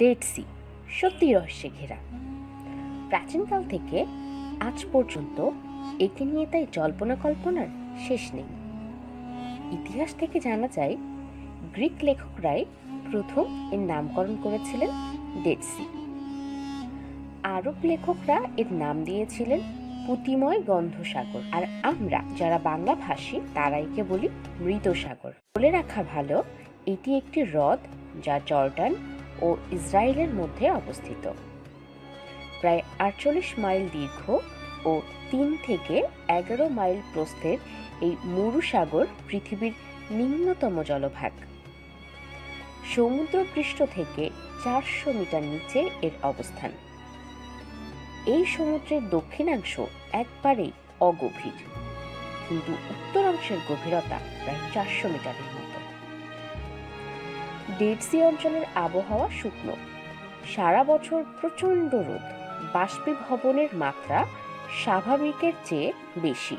Dead C, সত্যি রহস্যে ঘেরা। প্রাচীনকাল থেকে আজ পর্যন্ত একে নিয়ে তাই জল্পনা কল্পনার শেষ নেই। ইতিহাস থেকে জানা যায়, গ্রিক লেখকরাই প্রথম এর নামকরণ করেছিলেন ডেড সি। আরব লেখকরা এর নাম দিয়েছিলেন পুতিময় গন্ধসাগর। আর আমরা যারা বাংলা ভাষী তারা একে বলি মৃত সাগর বলে রাখা ভালো, এটি একটি হ্রদ যা জর্ডান ও ইসরায়েলের মধ্যে অবস্থিত। প্রায় আটচল্লিশ মাইল দীর্ঘ ও তিন থেকে এগারো মাইল প্রস্থের এই মরু সাগর পৃথিবীর নিম্নতম জলভাগ। সমুদ্রপৃষ্ঠ থেকে চারশো মিটার নিচে এর অবস্থান। এই সমুদ্রের দক্ষিণাংশ একবারেই অগভীর, কিন্তু উত্তরাংশের গভীরতা প্রায় চারশো মিটারের মতো। ডেড সি অঞ্চলের আবহাওয়া শুকনো। সারা বছর প্রচণ্ড রোদ। বাষ্পীভবনের মাত্রা স্বাভাবিকের চেয়ে বেশি।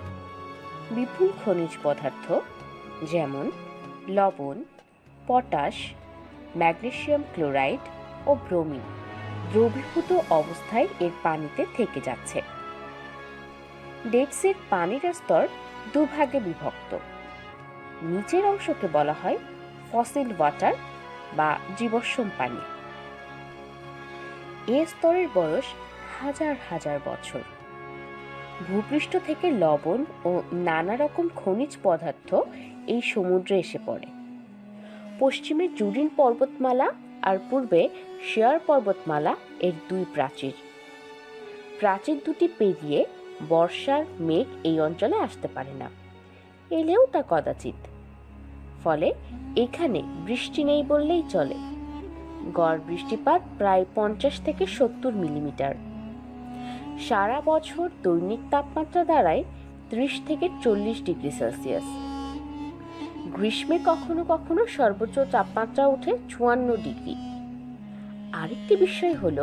বিপুল খনিজ পদার্থ, যেমন লবণ, পটাশ, ম্যাগনেসিয়াম ক্লোরাইড ও ব্রোমিন দ্রবীভূত অবস্থায় এর পানিতে থেকে যাচ্ছে। ডেডসির পানির স্তর দুভাগে বিভক্ত। নিচের অংশকে বলা হয় ফসিল ওয়াটার বা জীবস্বম পানি। এ স্তরের বয়স হাজার হাজার বছর। ভূপৃষ্ঠ থেকে লবণ ও নানা রকম খনিজ পদার্থ এই সমুদ্রে এসে পড়ে। পশ্চিমে জুরিন পর্বতমালা আর পূর্বে শেয়ার পর্বতমালা এর দুই প্রাচীর। প্রাচীর দুটি পেরিয়ে বর্ষার মেঘ এই অঞ্চলে আসতে পারে না। এলেও তা কদাচিৎ। ফলে এখানে বৃষ্টি নেই বললেই চলে। গড় বৃষ্টিপাত প্রায় পঞ্চাশ থেকে সত্তর মিলিমিটার। সারা বছর দৈনিক তাপমাত্রা দাঁড়ায় ত্রিশ থেকে চল্লিশ ডিগ্রি সেলসিয়াস। গ্রীষ্মে কখনো কখনো সর্বোচ্চ তাপমাত্রা ওঠে চুয়ান্ন ডিগ্রি। আরেকটি বিষয় হল,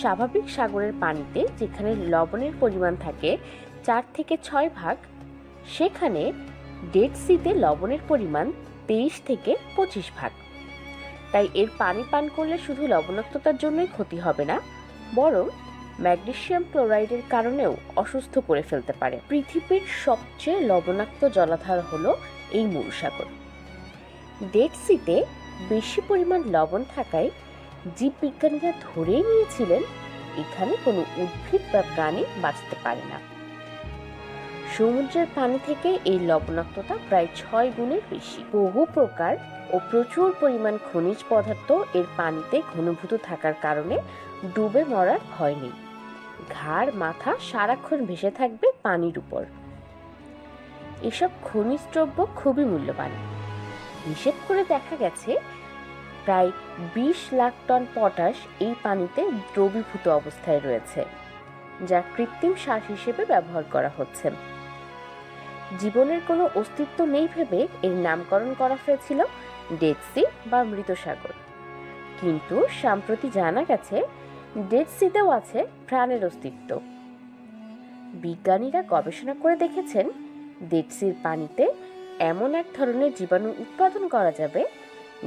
স্বাভাবিক সাগরের পানিতে যেখানে লবণের পরিমাণ থাকে চার থেকে ছয় ভাগ, সেখানে ডেড সিতে লবণের পরিমাণ তেইশ থেকে পঁচিশ ভাগ। তাই এর পানি পান করলে শুধু লবণাক্ততার জন্যই ক্ষতি হবে না, বরং ম্যাগনেসিয়াম ক্লোরাইডের কারণেও অসুস্থ করে ফেলতে পারে। পৃথিবীর সবচেয়ে লবণাক্ত জলাধার হলো এই মরুসাগর ডেড সিতে বেশি পরিমাণ লবণ থাকায় জীববিজ্ঞানীরা ধরেই নিয়েছিলেন, এখানে কোনো উদ্ভিদ বা প্রাণী বাঁচতে পারে না। সমুদ্রের পানি থেকে এই লবণাক্ততা প্রায় ছয় গুণের বেশি। বহু প্রকার ও প্রচুর পরিমাণ খনিজ পদার্থ এর পানিতে ঘনীভূত থাকার কারণে ডুবে মরার ভয় নেই। ঘাড়, মাথা সারাক্ষণ ভেসে থাকবে পানির উপর। এসব খনিজ দ্রব্য খুবই মূল্যবান। হিসেব করে দেখা গেছে, প্রায় বিশ লাখ টন পটাশ এই পানিতে দ্রবীভূত অবস্থায় রয়েছে, যা কৃত্রিম সার হিসেবে ব্যবহার করা হচ্ছে। জীবনের কোনো অস্তিত্ব নেই ভেবে এর নামকরণ করা হয়েছিল ডেড সি বা মৃত সাগর কিন্তু সম্প্রতি জানা গেছে, ডেড সিতেও আছে প্রাণের অস্তিত্ব। বিজ্ঞানীরা গবেষণা করে দেখেছেন, ডেড সির পানিতে এমন এক ধরনের জীবাণু উৎপাদন করা যাবে,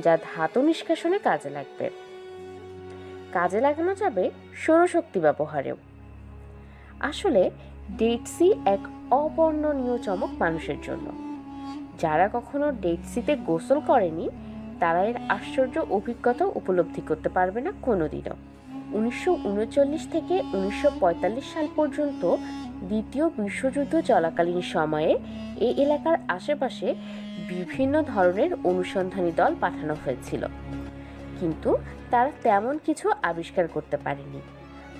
যা ধাতু নিষ্কাশনে কাজে লাগবে। কাজে লাগানো যাবে সৌরশক্তি ব্যবহারেও। আসলে ডেড সি এক অবর্ণনীয় চমক মানুষের জন্য। যারা কখনো ডেড সিতে গোসল করেনি, তারা এর আশ্চর্য অভিজ্ঞতা উপলব্ধি করতে পারবে না কোনোদিনও। উনিশশো উনচল্লিশ থেকে উনিশশো পঁয়তাল্লিশ সাল পর্যন্ত দ্বিতীয় বিশ্বযুদ্ধ চলাকালীন সময়ে এই এলাকার আশেপাশে বিভিন্ন ধরনের অনুসন্ধানী দল পাঠানো হয়েছিল। কিন্তু তারা তেমন কিছু আবিষ্কার করতে পারেনি।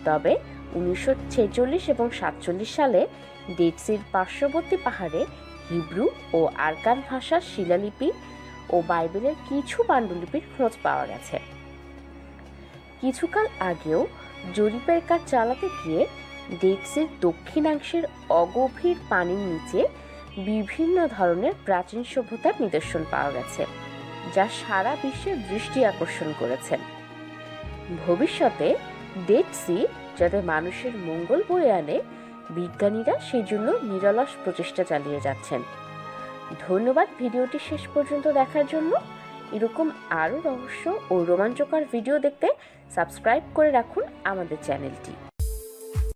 তবে উনিশশো ছেচল্লিশ এবং সাতচল্লিশ সালে ডেডসির পার্শ্ববর্তী পাহাড়ে হিব্রু ও আরকান ভাষার শিলালিপি ও বাইবেলের কিছু পাণ্ডুলিপির খোঁজ পাওয়া গেছে। কিছুকাল আগেও জরিপের কাজ চালাতে গিয়ে ডেক্সির দক্ষিণাংশের অগভীর পানির নিচে বিভিন্ন ধরনের প্রাচীন সভ্যতার নিদর্শন পাওয়া গেছে, যা সারা বিশ্বের দৃষ্টি আকর্ষণ করেছে। ভবিষ্যতে সি যাতে মানুষের মঙ্গল বয়ে আনে, বিজ্ঞানীরা সেই জন্য নিরলস প্রচেষ্টা চালিয়ে যাচ্ছেন। ধন্যবাদ ভিডিওটি শেষ পর্যন্ত দেখার জন্য। এরকম আরও রহস্য ও রোমাঞ্চকর ভিডিও দেখতে সাবস্ক্রাইব করে রাখুন আমাদের চ্যানেলটি।